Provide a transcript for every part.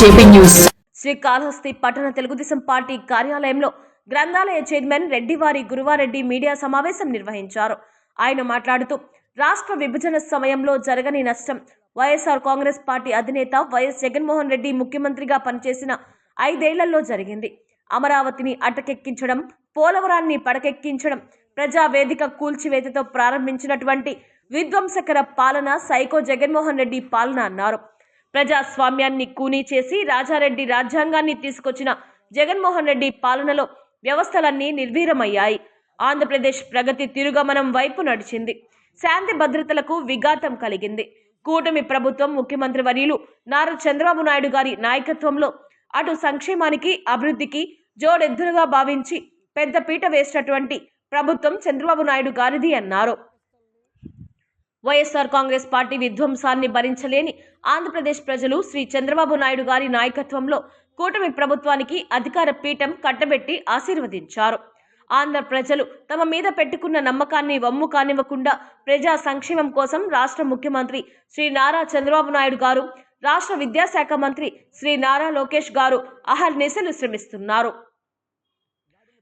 JP news. Srikalahasti పట్టణ Telugu Desam party కార్యాలయంలో గ్రంథాలయ చైర్మన్ రెడ్డివారి గురువారెడ్డి మీడియా సమావేశం నిర్వహించారు. ఆయన మాట్లాడుతూ రాష్ట్ర విభజన సమయంలో జరగని నష్టం వైఎస్ఆర్ కాంగ్రెస్ పార్టీ అధినేత వైఎస్ జగన్మోహన్ రెడ్డి ముఖ్యమంత్రిగా పనిచేసిన ఐదేళ్ళలో జరిగింది. అమరావతిని అటకెక్కించడం పోలవరాన్ని పడకెక్కించడం ప్రజావేదిక కూల్చివేతతో ప్రారంభించినటువంటి విధ్వంసకర పాలన సైకో జగన్మోహన్ రెడ్డి పాలన అన్నారు. ప్రజాస్వామ్యాన్ని కూనీ చేసి రాజారెడ్డి రాజ్యాంగాన్ని తీసుకొచ్చిన జగన్మోహన్ రెడ్డి పాలనలో వ్యవస్థలన్నీ నిర్వీరమయ్యాయి ఆంధ్రప్రదేశ్ ప్రగతి తిరుగమనం వైపు నడిచింది. శాంతి భద్రతలకు విఘాతం కలిగింది. కూటమి ప్రభుత్వం ముఖ్యమంత్రి వర్యులు నారా చంద్రబాబు నాయుడు గారి నాయకత్వంలో అటు సంక్షేమానికి అభివృద్ధికి జోడెద్దులుగా భావించి పెద్ద పీట వేసినటువంటి ప్రభుత్వం చంద్రబాబు నాయుడు గారిది అన్నారు. వైఎస్ఆర్ కాంగ్రెస్ పార్టీ విధ్వంసాన్ని భరించలేని ఆంధ్రప్రదేశ్ ప్రజలు శ్రీ చంద్రబాబు నాయుడు గారి నాయకత్వంలో కూటమి ప్రభుత్వానికి అధికార పీఠం కట్టబెట్టి ఆశీర్వదించారు. ఆంధ్ర ప్రజలు తమ మీద పెట్టుకున్న నమ్మకాన్ని వమ్ము కానివ్వకుండా ప్రజా సంక్షేమం కోసం రాష్ట్ర ముఖ్యమంత్రి శ్రీ నారా చంద్రబాబు నాయుడు గారు రాష్ట్ర విద్యాశాఖ మంత్రి శ్రీ నారా లోకేష్ గారు అహర్నిశలు శ్రమిస్తున్నారు.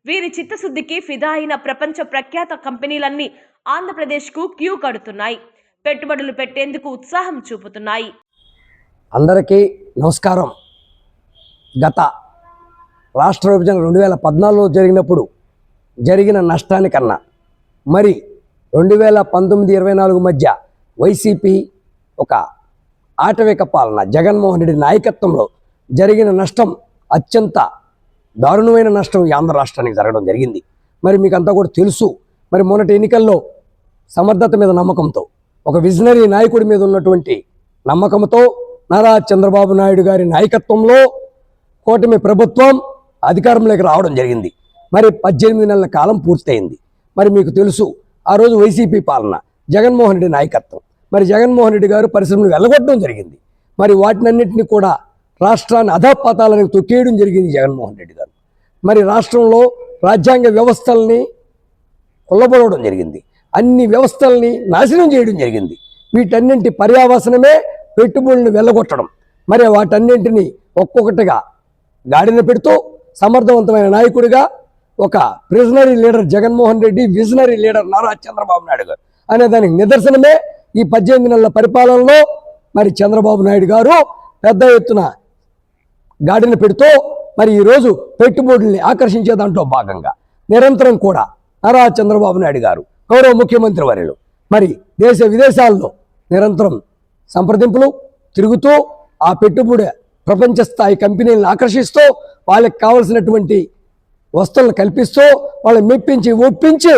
వీరి చిత్తశుద్ధికి ఫిదా అయిన ప్రపంచ ప్రఖ్యాత కంపెనీలన్నీ ఆంధ్రప్రదేశ్కు క్యూ కడుతున్నాయి. పెట్టుబడులు పెట్టేందుకు ఉత్సాహం చూపుతున్నాయి. అందరికీ నమస్కారం. గత రాష్ట్ర విభజన రెండు వేల పద్నాలుగులో జరిగినప్పుడు జరిగిన నష్టానికన్నా మరి రెండు వేల పంతొమ్మిది ఇరవై నాలుగు మధ్య వైసీపీ ఒక ఆటవిక పాలన జగన్మోహన్ రెడ్డి నాయకత్వంలో జరిగిన నష్టం అత్యంత దారుణమైన నష్టం ఈ ఆంధ్ర రాష్ట్రానికి జరగడం జరిగింది. మరి మీకు అంతా కూడా తెలుసు. మరి మొన్నటి ఎన్నికల్లో సమర్థత మీద నమ్మకంతో ఒక విజనరీ నాయకుడి మీద ఉన్నటువంటి నమ్మకంతో నారా చంద్రబాబు నాయుడు గారి నాయకత్వంలో కూటమి ప్రభుత్వం అధికారంలోకి రావడం జరిగింది. మరి పద్దెనిమిది నెలల కాలం పూర్తయింది. మరి మీకు తెలుసు ఆ రోజు వైసీపీ పాలన జగన్మోహన్ రెడ్డి నాయకత్వం. మరి జగన్మోహన్ రెడ్డి గారు పరిశ్రమలు వెళ్ళగొట్టడం జరిగింది. మరి వాటినన్నింటినీ కూడా రాష్ట్రాన్ని అధపాతాలను తొక్కేయడం జరిగింది జగన్మోహన్ రెడ్డి గారు. మరి రాష్ట్రంలో రాజ్యాంగ వ్యవస్థల్ని కొల్లబడవడం జరిగింది. అన్ని వ్యవస్థల్ని నాశనం చేయడం జరిగింది. వీటన్నింటి పర్యావసనమే పెట్టుబడులను వెళ్ళగొట్టడం. మరి వాటన్నింటినీ ఒక్కొక్కటిగా గాడిన పెడుతూ సమర్థవంతమైన నాయకుడిగా ఒక prisonary leader Jaganmohan Reddy visionary leader Nara Chandrababu Naidu garu అనే దానికి నిదర్శనమే ఈ పద్దెనిమిది నెలల పరిపాలనలో మరి చంద్రబాబు నాయుడు గారు పెద్ద ఎత్తున గాడిన పెడుతూ మరి ఈరోజు పెట్టుబడుల్ని ఆకర్షించే దాంట్లో భాగంగా నిరంతరం కూడా నారా చంద్రబాబు నాయుడు గారు గౌరవ ముఖ్యమంత్రి వర్యులు. మరి దేశ విదేశాల్లో నిరంతరం సంప్రదింపులు తిరుగుతూ ఆ పెట్టుబడి ప్రపంచ స్థాయి కంపెనీలను ఆకర్షిస్తూ వాళ్ళకి కావలసినటువంటి వస్తువులను కల్పిస్తూ వాళ్ళని మెప్పించి ఒప్పించి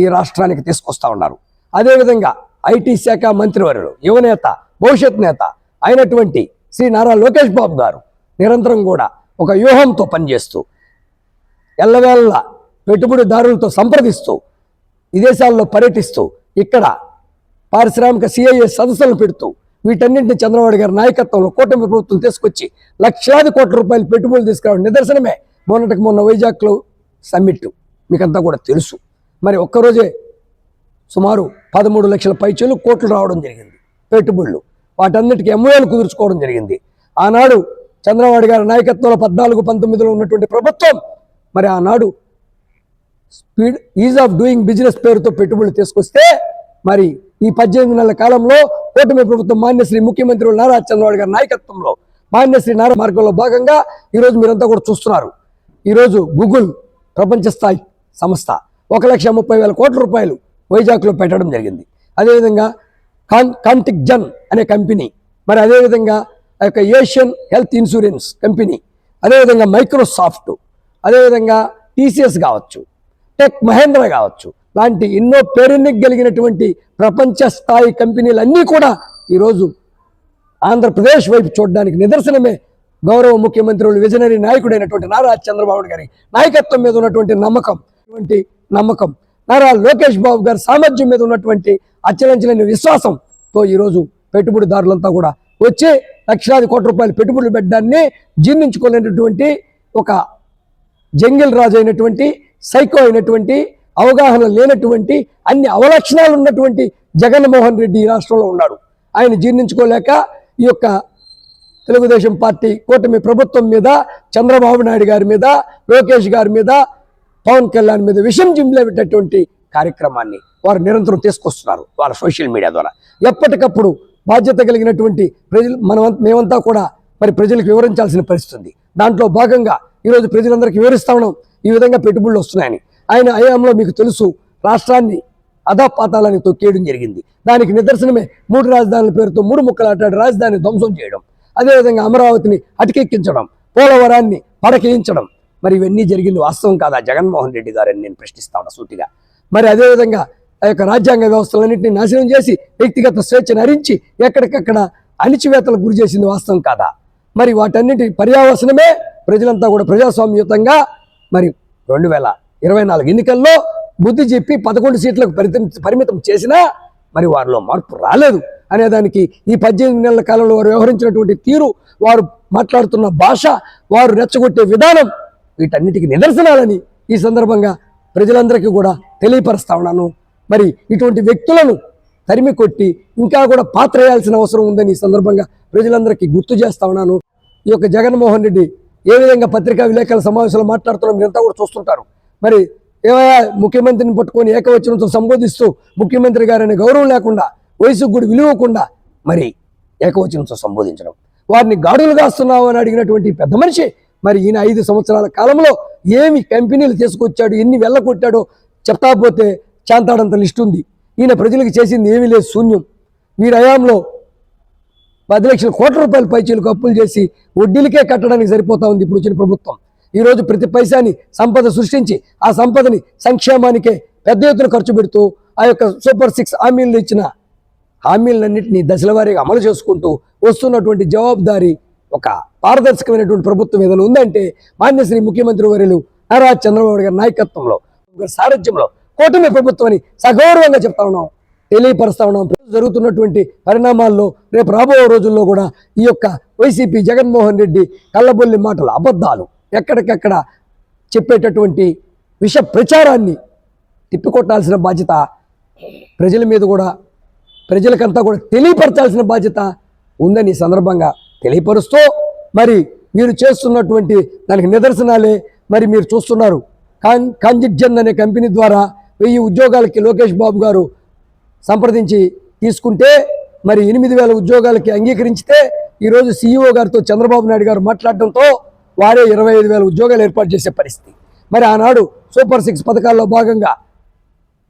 ఈ రాష్ట్రానికి తీసుకొస్తా ఉన్నారు. అదేవిధంగా ఐటీ శాఖ మంత్రివర్యులు యువనేత భవిష్యత్ నేత అయినటువంటి శ్రీ నారా లోకేష్ బాబు గారు నిరంతరం కూడా ఒక వ్యూహంతో పనిచేస్తూ ఎల్లవేళ్ళ పెట్టుబడిదారులతో సంప్రదిస్తూ విదేశాల్లో పర్యటిస్తూ ఇక్కడ పారిశ్రామిక సిఐఏ సదస్సులు పెడుతూ వీటన్నింటిని చంద్రబాబు గారి నాయకత్వంలో కూటమి ప్రభుత్వం తీసుకొచ్చి లక్షలాది కోట్ల రూపాయలు పెట్టుబడులు తీసుకురావడం నిదర్శనమే. మొన్నటికి మొన్న వైజాగ్లో సమ్మిట్. మీకంతా కూడా తెలుసు. మరి ఒక్కరోజే సుమారు పదమూడు లక్షల పైచీలు కోట్లు రావడం జరిగింది. పెట్టుబడులు. వాటన్నిటికీ ఎంఓఏలు కుదుర్చుకోవడం జరిగింది. ఆనాడు చంద్రబాబు గారి నాయకత్వంలో పద్నాలుగు పంతొమ్మిదిలో ఉన్నటువంటి ప్రభుత్వం మరి ఆనాడు speed ease of doing business పేరుతో పెట్టుబడులు తీసుకొస్తే మరి ఈ పద్దెనిమిది నెలల కాలంలో కూటమి ప్రభుత్వం మాన్యశ్రీ ముఖ్యమంత్రి నారా చంద్రబాబు గారి నాయకత్వంలో మాన్యశ్రీ నారా మార్గంలో భాగంగా ఈరోజు మీరంతా కూడా చూస్తున్నారు. ఈరోజు గూగుల్ ప్రపంచ స్థాయి సంస్థ ఒక లక్ష ముప్పై వేల కోట్ల రూపాయలు వైజాగ్లో పెట్టడం జరిగింది. అదేవిధంగా కాన్ కాంటిక్ జన్ అనే కంపెనీ మరి అదేవిధంగా ఆ యొక్క ఏషియన్ హెల్త్ ఇన్సూరెన్స్ కంపెనీ అదేవిధంగా మైక్రోసాఫ్ట్ అదేవిధంగా టీసీఎస్ కావచ్చు. టెక్ మహేంద్ర కావచ్చు. లాంటి ఎన్నో పేరెన్నికగలిగినటువంటి ప్రపంచ స్థాయి కంపెనీలన్నీ కూడా ఈరోజు ఆంధ్రప్రదేశ్ వైపు చూడడానికి నిదర్శనమే గౌరవ ముఖ్యమంత్రులు విజనరీ నాయకుడైనటువంటి నారా చంద్రబాబు గారి నాయకత్వం మీద ఉన్నటువంటి నమ్మకం. అటువంటి నమ్మకం. నారా లోకేష్ బాబు గారి సామర్థ్యం మీద ఉన్నటువంటి అచ్చలంచలేని విశ్వాసంతో ఈరోజు పెట్టుబడిదారులంతా కూడా వచ్చి లక్షలాది కోట్ల రూపాయలు పెట్టుబడులు పెట్టడాన్ని జీర్ణించుకోలేనటువంటి ఒక జంగిల్ రాజు అయినటువంటి సైకో అయినటువంటి అవగాహన లేనటువంటి అన్ని అవలక్షణాలు ఉన్నటువంటి జగన్మోహన్ రెడ్డి ఈ రాష్ట్రంలో ఉన్నాడు. ఆయన జీర్ణించుకోలేక ఈ యొక్క తెలుగుదేశం పార్టీ కూటమి ప్రభుత్వం మీద చంద్రబాబు నాయుడు గారి మీద లోకేష్ గారి మీద పవన్ కళ్యాణ్ మీద విషం జిమ్లేటటువంటి కార్యక్రమాన్ని వారు నిరంతరం తీసుకొస్తున్నారు వాళ్ళ సోషల్ మీడియా ద్వారా. ఎప్పటికప్పుడు బాధ్యత కలిగినటువంటి ప్రజలు మనం మేమంతా కూడా మరి ప్రజలకు వివరించాల్సిన పరిస్థితి ఉంది. దాంట్లో భాగంగా ఈరోజు ప్రజలందరికీ వివరిస్తా ఉన్నాం. ఈ విధంగా పెట్టుబడులు వస్తున్నాయని. ఆయన హయాంలో మీకు తెలుసు రాష్ట్రాన్ని అధాపాతాలని తొక్కేయడం జరిగింది. దానికి నిదర్శనమే మూడు రాజధానుల పేరుతో మూడు ముక్కలాటాడు రాజధాని ధ్వంసం చేయడం. అదేవిధంగా అమరావతిని అటకెక్కించడం పోలవరాన్ని పడకేయించడం. మరి ఇవన్నీ జరిగింది వాస్తవం కాదా? జగన్మోహన్ రెడ్డి గారని నేను ప్రశ్నిస్తాను సూటిగా. మరి అదేవిధంగా ఆ యొక్క రాజ్యాంగ వ్యవస్థలన్నింటినీ నాశనం చేసి వ్యక్తిగత స్వేచ్ఛను హరించి ఎక్కడికక్కడ అణిచివేతలకు గురి చేసింది వాస్తవం కాదా? మరి వాటన్నిటి పర్యావసనమే ప్రజలంతా కూడా ప్రజాస్వామ్యయుతంగా మరి రెండు వేల ఇరవై నాలుగు ఎన్నికల్లో బుద్ధి చెప్పి పదకొండు సీట్లకు పరిమితం పరిమితం చేసినా మరి వారిలో మార్పు రాలేదు. అనేదానికి ఈ పద్దెనిమిది నెలల కాలంలో వారు వ్యవహరించినటువంటి తీరు వారు మాట్లాడుతున్న భాష వారు రెచ్చగొట్టే విధానం వీటన్నిటికీ నిదర్శనాలని ఈ సందర్భంగా ప్రజలందరికీ కూడా తెలియపరుస్తా ఉన్నాను. మరి ఇటువంటి వ్యక్తులను తరిమి కొట్టి ఇంకా కూడా పాత్ర వేయాల్సిన అవసరం ఉందని ఈ సందర్భంగా ప్రజలందరికీ గుర్తు చేస్తా ఉన్నాను. ఈ యొక్క జగన్మోహన్ రెడ్డి ఏ విధంగా పత్రికా విలేకరుల సమావేశంలో మాట్లాడుతున్నాం మీరంతా కూడా చూస్తుంటారు. మరి ఏమయ్యా ముఖ్యమంత్రిని పట్టుకొని ఏకవచనంతో సంబోధిస్తూ ముఖ్యమంత్రి గారని గౌరవం లేకుండా వయసుకు కూడా విలువకుండా మరి ఏకవచనంతో సంబోధించడం. వారిని గాడులు కాస్తున్నావు అని అడిగినటువంటి పెద్ద మనిషి మరి ఈయన ఐదు సంవత్సరాల కాలంలో ఏమి కంపెనీలు తీసుకొచ్చాడు ఎన్ని వెళ్ళగొట్టాడో చెప్తా పోతే చాంతాడంత లిస్ట్ ఉంది. ఈయన ప్రజలకు చేసింది ఏమీ లేదు శూన్యం. వీరి హయాంలో పది లక్షల కోట్ల రూపాయల పైచీలకు అప్పులు చేసి వడ్డీలకే కట్టడానికి సరిపోతా ఉంది ఇప్పుడు వచ్చిన ప్రభుత్వం. ఈరోజు ప్రతి పైసాని సంపద సృష్టించి ఆ సంపదని సంక్షేమానికే పెద్ద ఎత్తున ఖర్చు పెడుతూ ఆ యొక్క సూపర్ సిక్స్ హామీలు ఇచ్చిన హామీలన్నింటినీ దశల వారీగా అమలు చేసుకుంటూ వస్తున్నటువంటి జవాబుదారీ ఒక పారదర్శకమైనటువంటి ప్రభుత్వం ఏదైనా ఉందంటే మాన్యశ్రీ ముఖ్యమంత్రి వర్యులు నారా చంద్రబాబు గారి నాయకత్వంలో సారథ్యంలో కూటమి ప్రభుత్వం అని సగౌరవంగా చెప్తా ఉన్నాం. తెలియపరుస్తా ఉన్నాం. జరుగుతున్నటువంటి పరిణామాల్లో రేపు రాబోయే రోజుల్లో కూడా ఈ యొక్క వైసీపీ జగన్మోహన్ రెడ్డి కళ్ళబొల్లి మాటలు అబద్ధాలు ఎక్కడికెక్కడ చెప్పేటటువంటి విష ప్రచారాన్ని తిప్పికొట్టాల్సిన బాధ్యత ప్రజల మీద కూడా ప్రజలకంతా కూడా తెలియపరచాల్సిన బాధ్యత ఉందని సందర్భంగా తెలియపరుస్తూ మరి మీరు చేస్తున్నటువంటి దానికి నిదర్శనాలే మరి మీరు చూస్తున్నారు. కాన్ కాంజిట్జన్ అనే కంపెనీ ద్వారా వెయ్యి ఉద్యోగాలకి లోకేష్ బాబు గారు సంప్రదించి తీసుకుంటే మరి ఎనిమిది వేల ఉద్యోగాలకి అంగీకరించితే ఈరోజు సీఈఓ గారితో చంద్రబాబు నాయుడు గారు మాట్లాడడంతో వారే ఇరవై ఐదు వేల ఉద్యోగాలు ఏర్పాటు చేసే పరిస్థితి. మరి ఆనాడు సూపర్ సిక్స్ పథకాల్లో భాగంగా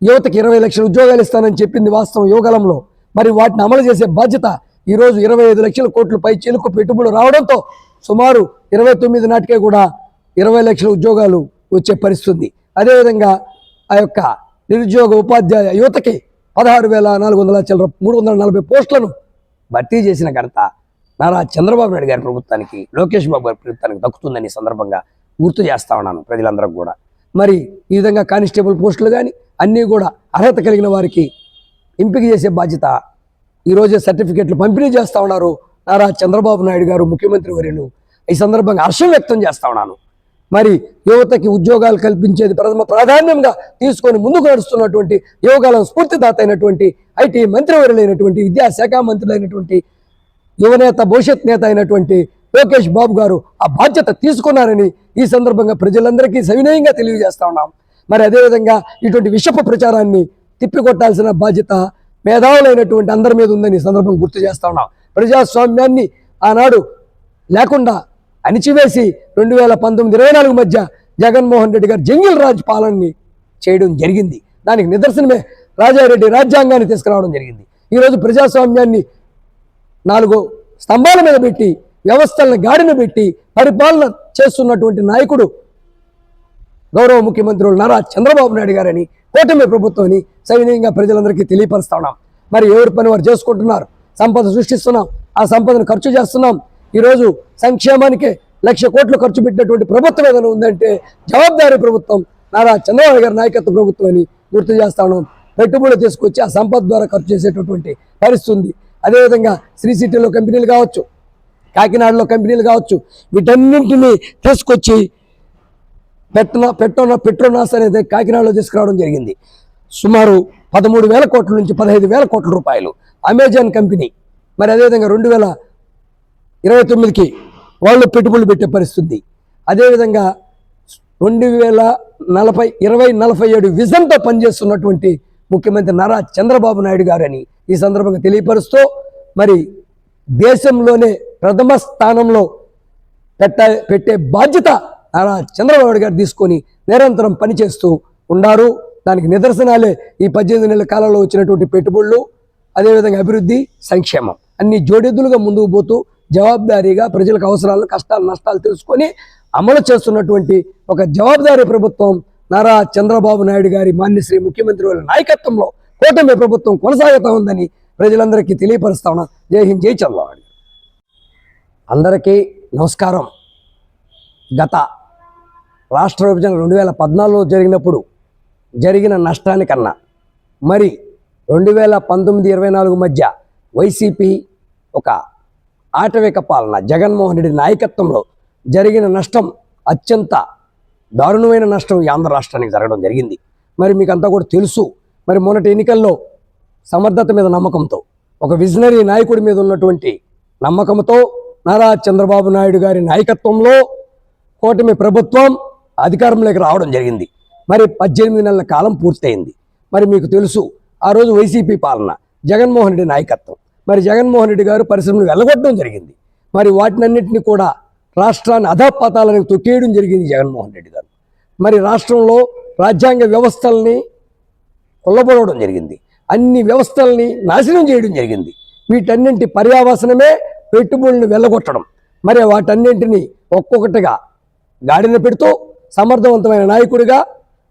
యువతకి ఇరవై లక్షల ఉద్యోగాలు ఇస్తానని చెప్పింది వాస్తవం యువగలంలో మరి వాటిని అమలు చేసే బాధ్యత ఈరోజు ఇరవై ఐదు లక్షల కోట్లు పై చెలుకు పెట్టుబడులు రావడంతో సుమారు ఇరవై తొమ్మిది నాటికే కూడా ఇరవై లక్షల ఉద్యోగాలు వచ్చే పరిస్థితి ఉంది. అదేవిధంగా ఆ యొక్క నిరుద్యోగ ఉపాధ్యాయ యువతకి పదహారు వేల నాలుగు వందల చిల్లర మూడు వందల నలభై పోస్టులను భర్తీ చేసిన ఘనత నారా చంద్రబాబు నాయుడు గారి ప్రభుత్వానికి లోకేష్ బాబు గారి ప్రభుత్వానికి దక్కుతుందని సందర్భంగా గుర్తు చేస్తా ఉన్నాను ప్రజలందరూ కూడా. మరి ఈ విధంగా కానిస్టేబుల్ పోస్టులు కానీ అన్నీ కూడా అర్హత కలిగిన వారికి ఎంపిక చేసే బాధ్యత ఈరోజే సర్టిఫికెట్లు పంపిణీ చేస్తా ఉన్నారు నారా చంద్రబాబు నాయుడు గారు ముఖ్యమంత్రి వర్యులు. ఈ సందర్భంగా హర్షం వ్యక్తం చేస్తా ఉన్నాను. మరి యువతకి ఉద్యోగాలు కల్పించేది ప్రథమ ప్రాధాన్యంగా తీసుకొని ముందుకు నడుస్తున్నటువంటి యువకాలం స్ఫూర్తిదాత అయినటువంటి ఐటీ మంత్రివర్యులైనటువంటి విద్యాశాఖ మంత్రులైనటువంటి యువనేత భవిష్యత్ నేత అయినటువంటి లోకేష్ బాబు గారు ఆ బాధ్యత తీసుకున్నారని ఈ సందర్భంగా ప్రజలందరికీ సవినయంగా తెలియజేస్తా ఉన్నాం. మరి అదేవిధంగా ఇటువంటి విషపు ప్రచారాన్ని తిప్పికొట్టాల్సిన బాధ్యత మేధావులైనటువంటి అందరి మీద ఉందని ఈ సందర్భం గుర్తు చేస్తా ఉన్నాం. ప్రజాస్వామ్యాన్ని ఆనాడు లేకుండా అణిచివేసి రెండు వేల పంతొమ్మిది ఇరవై నాలుగు మధ్య జగన్మోహన్ రెడ్డి గారు జంగిల్ రాజ్ పాలనని చేయడం జరిగింది. దానికి నిదర్శనమే రాజారెడ్డి రాజ్యాంగాన్ని తీసుకురావడం జరిగింది. ఈరోజు ప్రజాస్వామ్యాన్ని నాలుగు స్తంభాల మీద పెట్టి వ్యవస్థలను గాడిన పెట్టి పరిపాలన చేస్తున్నటువంటి నాయకుడు గౌరవ ముఖ్యమంత్రులు నారా చంద్రబాబు నాయుడు గారని కూటమి ప్రభుత్వాన్ని సవినీయంగా ప్రజలందరికీ తెలియపరుస్తున్నాం మరి ఎవరి పని వారు చేసుకుంటున్నారు? సంపద సృష్టిస్తున్నాం. ఆ సంపదను ఖర్చు చేస్తున్నాం. ఈరోజు సంక్షేమానికి లక్ష కోట్లు ఖర్చు పెట్టినటువంటి ప్రభుత్వం ఏదైనా ఉందంటే జవాబారి ప్రభుత్వం నారా చంద్రబాబు గారి నాయకత్వ ప్రభుత్వం అని గుర్తు చేస్తా ఉన్నాం. పెట్టుబడులు తీసుకొచ్చి ఆ సంపద ద్వారా ఖర్చు చేసేటటువంటి పరిస్థితి ఉంది. అదేవిధంగా శ్రీ సిటీలో కంపెనీలు కావచ్చు కాకినాడలో కంపెనీలు కావచ్చు వీటన్నింటినీ తీసుకొచ్చి పెట్టన పెట్రోనా పెట్రోనాస్ అనేది కాకినాడలో తీసుకురావడం జరిగింది. సుమారు పదమూడు వేల కోట్ల నుంచి పదహైదు వేల కోట్ల రూపాయలు. అమెజాన్ కంపెనీ మరి అదేవిధంగా రెండు వేల ఇరవై తొమ్మిదికి వాళ్ళు పెట్టుబడులు పెట్టే పరిస్థితి. అదేవిధంగా రెండు వేల నలభై ఇరవై నలభై ఏడు విజన్తో పనిచేస్తున్నటువంటి ముఖ్యమంత్రి నారా చంద్రబాబు నాయుడు గారని ఈ సందర్భంగా తెలియపరుస్తూ మరి దేశంలోనే ప్రథమ స్థానంలో పెట్ట పెట్టే బాధ్యత నారా చంద్రబాబు నాయుడు గారు తీసుకొని నిరంతరం పనిచేస్తూ ఉన్నారు. దానికి నిదర్శనాలే ఈ పద్దెనిమిది నెలల కాలంలో వచ్చినటువంటి పెట్టుబడులు అదేవిధంగా అభివృద్ధి సంక్షేమం. అన్ని జోడెద్దులుగా ముందుకు పోతూ జవాబుదారీగా ప్రజలకు అవసరాలు కష్టాలు నష్టాలు తెలుసుకొని అమలు చేస్తున్నటువంటి ఒక జవాబుదారీ ప్రభుత్వం నారా చంద్రబాబు నాయుడు గారి మాన్యశ్రీ ముఖ్యమంత్రి వాళ్ళ నాయకత్వంలో కూటమి ప్రభుత్వం కొనసాగుతా ఉందని ప్రజలందరికీ తెలియపరుస్తా ఉన్నాం. జై హింద్ జై చంద్రబాబు. అందరికీ నమస్కారం. గత రాష్ట్ర విభజన రెండు వేల పద్నాలుగులో జరిగినప్పుడు జరిగిన నష్టానికన్నా మరి రెండు వేల పంతొమ్మిది ఇరవై నాలుగు మధ్య వైసీపీ ఒక ఆటవిక పాలన. జగన్మోహన్ రెడ్డి నాయకత్వంలో జరిగిన నష్టం అత్యంత దారుణమైన నష్టం ఈ ఆంధ్ర రాష్ట్రానికి జరగడం జరిగింది. మరి మీకు అంతా కూడా తెలుసు. మరి మొన్నటి ఎన్నికల్లో సమర్థత మీద నమ్మకంతో ఒక విజనరీ నాయకుడి మీద ఉన్నటువంటి నమ్మకంతో నారా చంద్రబాబు నాయుడు గారి నాయకత్వంలో కూటమి ప్రభుత్వం అధికారంలోకి రావడం జరిగింది. మరి పద్దెనిమిది నెలల కాలం పూర్తయింది. మరి మీకు తెలుసు ఆ రోజు వైసీపీ పాలన జగన్మోహన్ రెడ్డి నాయకత్వం. మరి జగన్మోహన్ రెడ్డి గారు పరిశ్రమలు వెళ్ళగొట్టడం జరిగింది. మరి వాటినన్నింటినీ కూడా రాష్ట్రాన్ని అధపాతాలను తొక్కేయడం జరిగింది జగన్మోహన్ రెడ్డి గారు. మరి రాష్ట్రంలో రాజ్యాంగ వ్యవస్థల్ని కొల్లబడవడం జరిగింది. అన్ని వ్యవస్థల్ని నాశనం చేయడం జరిగింది. వీటన్నింటి పర్యావసనమే పెట్టుబడులను వెళ్ళగొట్టడం మరి వాటన్నింటినీ ఒక్కొక్కటిగా గాడిన పెడుతూ సమర్థవంతమైన నాయకుడిగా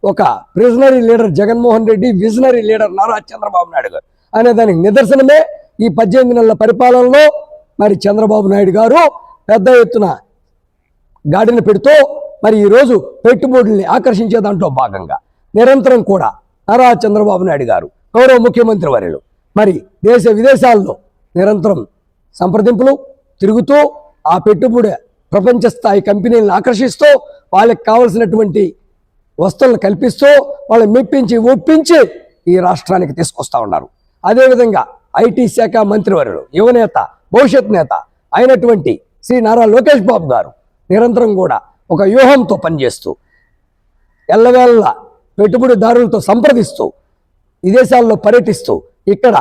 ఒక prisonary leader Jaganmohan Reddy visionary leader Nara Chandrababu Naidu garu అనే దానికి నిదర్శనమే ఈ పద్దెనిమిది నెలల పరిపాలనలో మరి చంద్రబాబు నాయుడు గారు పెద్ద ఎత్తున గాడిన పెడుతూ మరి ఈరోజు పెట్టుబడుల్ని ఆకర్షించే దాంట్లో భాగంగా నిరంతరం కూడా నారా చంద్రబాబు నాయుడు గారు గౌరవ ముఖ్యమంత్రి వర్యులు. మరి దేశ విదేశాల్లో నిరంతరం సంప్రదింపులు తిరుగుతూ ఆ పెట్టుబడి ప్రపంచ స్థాయి కంపెనీలను ఆకర్షిస్తూ వాళ్ళకి కావలసినటువంటి వస్తువులను కల్పిస్తూ వాళ్ళని మెప్పించి ఒప్పించి ఈ రాష్ట్రానికి తీసుకొస్తా ఉన్నారు. అదేవిధంగా ఐటీ శాఖ మంత్రివర్యులు యువనేత భవిష్యత్ నేత అయినటువంటి శ్రీ నారా లోకేష్ బాబు గారు నిరంతరం కూడా ఒక వ్యూహంతో పనిచేస్తూ ఎల్లవేళ్ళ పెట్టుబడిదారులతో సంప్రదిస్తూ విదేశాల్లో పర్యటిస్తూ ఇక్కడ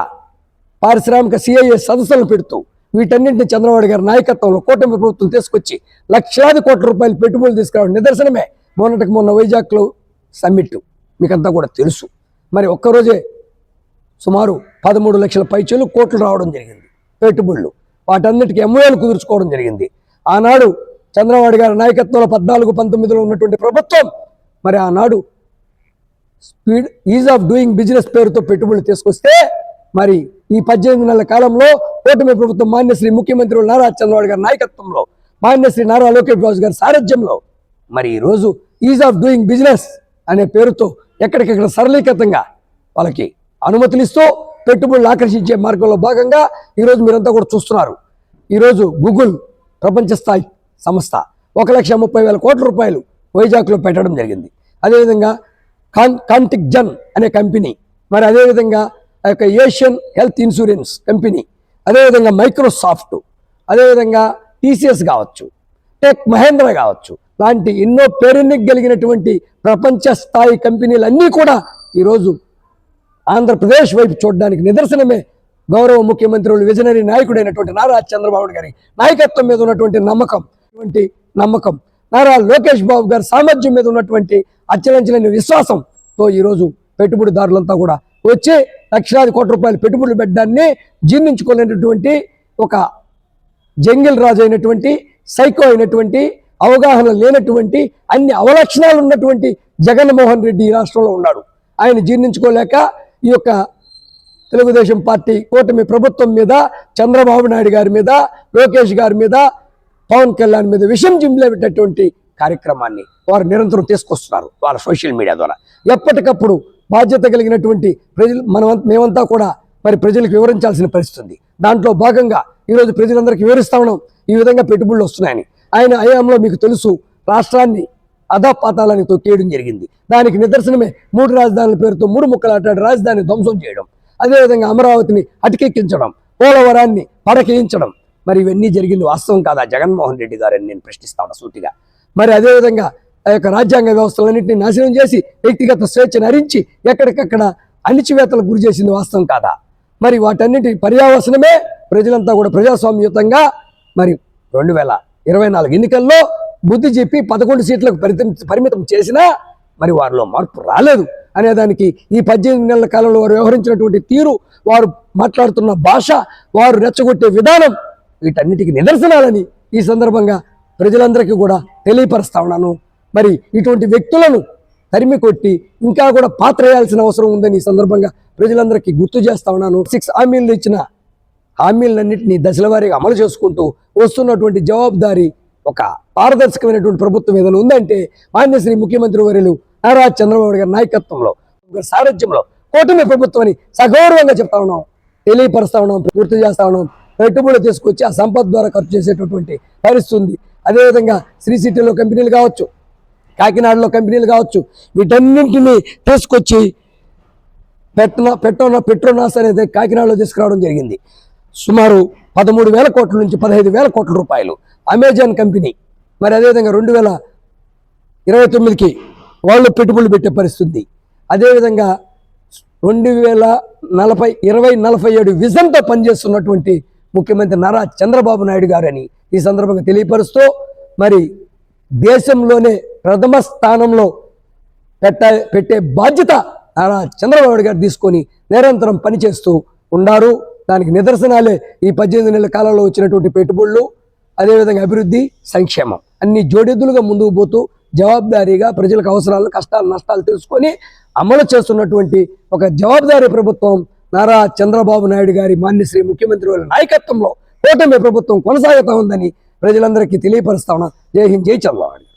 పారిశ్రామిక సిఐఏ సదస్సులు పెడుతూ వీటన్నింటిని చంద్రబాబు గారి నాయకత్వంలో కూటమి ప్రభుత్వం తీసుకొచ్చి లక్షలాది కోట్ల రూపాయలు పెట్టుబడులు తీసుకురావడం నిదర్శనమే. మొన్నటికి మొన్న వైజాగ్లో సమ్మిట్ మీకంతా కూడా తెలుసు. మరి ఒక్కరోజే సుమారు పదమూడు లక్షల పైచలు కోట్లు రావడం జరిగింది. పెట్టుబడులు. వాటన్నిటికీ ఎంఓఏలు కుదుర్చుకోవడం జరిగింది. ఆనాడు చంద్రబాబు గారి నాయకత్వంలో పద్నాలుగు పంతొమ్మిదిలో ఉన్నటువంటి ప్రభుత్వం మరి ఆనాడు speed ease of doing business పేరుతో పెట్టుబడులు తీసుకొస్తే మరి ఈ పద్దెనిమిది నెలల కాలంలో కూటమి ప్రభుత్వం మాన్యశ్రీ ముఖ్యమంత్రి నారా చంద్రబాబు గారి నాయకత్వంలో మాన్యశ్రీ నారా లోకేష్ బాబు గారి సారథ్యంలో మరి ఈరోజు ఈజ్ ఆఫ్ డూయింగ్ బిజినెస్ అనే పేరుతో ఎక్కడికెక్కడ సరళీకృతంగా వాళ్ళకి అనుమతులిస్తూ పెట్టుబడులు ఆకర్షించే మార్గంలో భాగంగా ఈరోజు మీరంతా కూడా చూస్తున్నారు. ఈరోజు గూగుల్ ప్రపంచ స్థాయి సంస్థ ఒక లక్ష ముప్పై వేల కోట్ల రూపాయలు వైజాగ్లో పెట్టడం జరిగింది. అదేవిధంగా కాన్ కాంటిక్ జన్ అనే కంపెనీ మరి అదేవిధంగా ఆ యొక్క ఏషియన్ హెల్త్ ఇన్సూరెన్స్ కంపెనీ అదేవిధంగా మైక్రోసాఫ్ట్ అదేవిధంగా టీసీఎస్ కావచ్చు టెక్ మహేంద్ర కావచ్చు లాంటి ఎన్నో పేరెన్నికగలిగినటువంటి ప్రపంచ స్థాయి కంపెనీలన్నీ కూడా ఈరోజు ఆంధ్రప్రదేశ్ వైపు చూడడానికి నిదర్శనమే గౌరవ ముఖ్యమంత్రులు విజనరీ నాయకుడైనటువంటి నారా చంద్రబాబు గారి నాయకత్వం మీద ఉన్నటువంటి నమ్మకం. వంటి నమ్మకం. నారా లోకేష్ బాబు గారి సామర్థ్యం మీద ఉన్నటువంటి అచ్చలంచలేని విశ్వాసంతో ఈరోజు పెట్టుబడిదారులంతా కూడా వచ్చి లక్షలాది కోట్ల రూపాయలు పెట్టుబడులు పెట్టడాన్ని జీర్ణించుకోలేనటువంటి ఒక జంగిల్ రాజు అయినటువంటి సైకో అయినటువంటి అవగాహన లేనటువంటి అన్ని అవలక్షణాలు ఉన్నటువంటి జగన్మోహన్ రెడ్డి ఈ రాష్ట్రంలో ఉన్నాడు. ఆయన జీర్ణించుకోలేక ఈ యొక్క తెలుగుదేశం పార్టీ కూటమి ప్రభుత్వం మీద చంద్రబాబు నాయుడు గారి మీద లోకేష్ గారి మీద పవన్ కళ్యాణ్ మీద విషం జింలేటటువంటి కార్యక్రమాన్ని వారు నిరంతరం తీసుకొస్తున్నారు వాళ్ళ సోషల్ మీడియా ద్వారా. ఎప్పటికప్పుడు బాధ్యత కలిగినటువంటి ప్రజలు మనం మేమంతా కూడా మరి ప్రజలకు వివరించాల్సిన పరిస్థితుంది దాంట్లో భాగంగా ఈరోజు ప్రజలందరికీ వివరిస్తా ఉన్నాం. ఈ విధంగా పెట్టుబడులు వస్తున్నాయని. ఆయన హయాంలో మీకు తెలుసు రాష్ట్రాన్ని అధపాతాలని తొక్కేయడం జరిగింది. దానికి నిదర్శనమే మూడు రాజధానుల పేరుతో మూడు ముక్కలాటాడు రాజధాని ధ్వంసం చేయడం. అదేవిధంగా అమరావతిని అటకెక్కించడం పోలవరాన్ని పడకేయించడం. మరి ఇవన్నీ జరిగింది వాస్తవం కాదా? జగన్మోహన్ రెడ్డి గారని నేను ప్రశ్నిస్తాను సూటిగా. మరి అదేవిధంగా ఆ యొక్క రాజ్యాంగ వ్యవస్థలన్నింటినీ నాశనం చేసి వ్యక్తిగత స్వేచ్ఛను హరించి ఎక్కడికక్కడ అణిచివేతలకు గురి చేసింది వాస్తవం కాదా? మరి వాటన్నిటి పర్యావసనమే ప్రజలంతా కూడా ప్రజాస్వామ్యయుతంగా మరి రెండు వేల ఇరవై నాలుగు ఎన్నికల్లో బుద్ధి చెప్పి పదకొండు సీట్లకు పరిమితం పరిమితం చేసినా మరి వారిలో మార్పు రాలేదు. అనేదానికి ఈ పద్దెనిమిది నెలల కాలంలో వారు వ్యవహరించినటువంటి తీరు వారు మాట్లాడుతున్న భాష వారు రెచ్చగొట్టే విధానం వీటన్నిటికీ నిదర్శనాలని ఈ సందర్భంగా ప్రజలందరికీ కూడా తెలియపరుస్తా ఉన్నాను. మరి ఇటువంటి వ్యక్తులను తరిమి కొట్టి ఇంకా కూడా పాత్ర వేయాల్సిన అవసరం ఉందని ఈ సందర్భంగా ప్రజలందరికీ గుర్తు చేస్తా ఉన్నాను. సిక్స్ హామీలు ఇచ్చిన హామీలన్నింటినీ దశల వారీగా అమలు చేసుకుంటూ వస్తున్నటువంటి జవాబుదారీ ఒక పారదర్శకమైనటువంటి ప్రభుత్వం ఏదైనా ఉందంటే మాన్యశ్రీ ముఖ్యమంత్రి వర్యులు నారా చంద్రబాబు గారి నాయకత్వంలో సారథ్యంలో కూటమి ప్రభుత్వం అని సగౌరవంగా చెప్తా ఉన్నాం తెలియపరుస్తా ఉన్నాం పూర్తి చేస్తా ఉన్నాం. పెట్టుబడులు తీసుకొచ్చి ఆ సంపద ద్వారా ఖర్చు చేసేటటువంటి పరిస్థితి ఉంది. అదేవిధంగా శ్రీ సిటీలో కంపెనీలు కావచ్చు కాకినాడలో కంపెనీలు కావచ్చు వీటన్నింటినీ తీసుకొచ్చి పెట్రోనా పెట్రోనా పెట్రోనాస్ అనేది కాకినాడలో తీసుకురావడం జరిగింది. సుమారు పదమూడు వేల కోట్ల నుంచి పదహైదు వేల కోట్ల రూపాయలు. అమెజాన్ కంపెనీ మరి అదేవిధంగా రెండు వేల ఇరవై తొమ్మిదికి వాళ్ళు పెట్టుబడులు పెట్టే పరిస్థితి. అదేవిధంగా రెండు వేల నలభై ఇరవై నలభై ఏడు విజన్తో పనిచేస్తున్నటువంటి ముఖ్యమంత్రి నారా చంద్రబాబు నాయుడు గారని ఈ సందర్భంగా తెలియపరుస్తూ మరి దేశంలోనే ప్రథమ స్థానంలో పెట్ట పెట్టే బాధ్యత నారా చంద్రబాబు నాయుడు గారు తీసుకొని నిరంతరం పనిచేస్తూ ఉన్నారు దానికి నిదర్శనాలే ఈ పద్దెనిమిది నెలల కాలంలో వచ్చినటువంటి పెట్టుబడులు అదేవిధంగా అభివృద్ధి సంక్షేమం. అన్ని జోడెద్దులుగా ముందుకు పోతూ జవాబుదారీగా ప్రజలకు అవసరాలు కష్టాలు నష్టాలు తెలుసుకొని అమలు చేస్తున్నటువంటి ఒక జవాబుదారీ ప్రభుత్వం నారా చంద్రబాబు నాయుడు గారి మాన్యశ్రీ ముఖ్యమంత్రి వాళ్ళ నాయకత్వంలో కూటమి ప్రభుత్వం కొనసాగుతా ఉందని ప్రజలందరికీ తెలియపరుస్తా ఉన్నా. జై హింద్ జై చంద్రబాబు.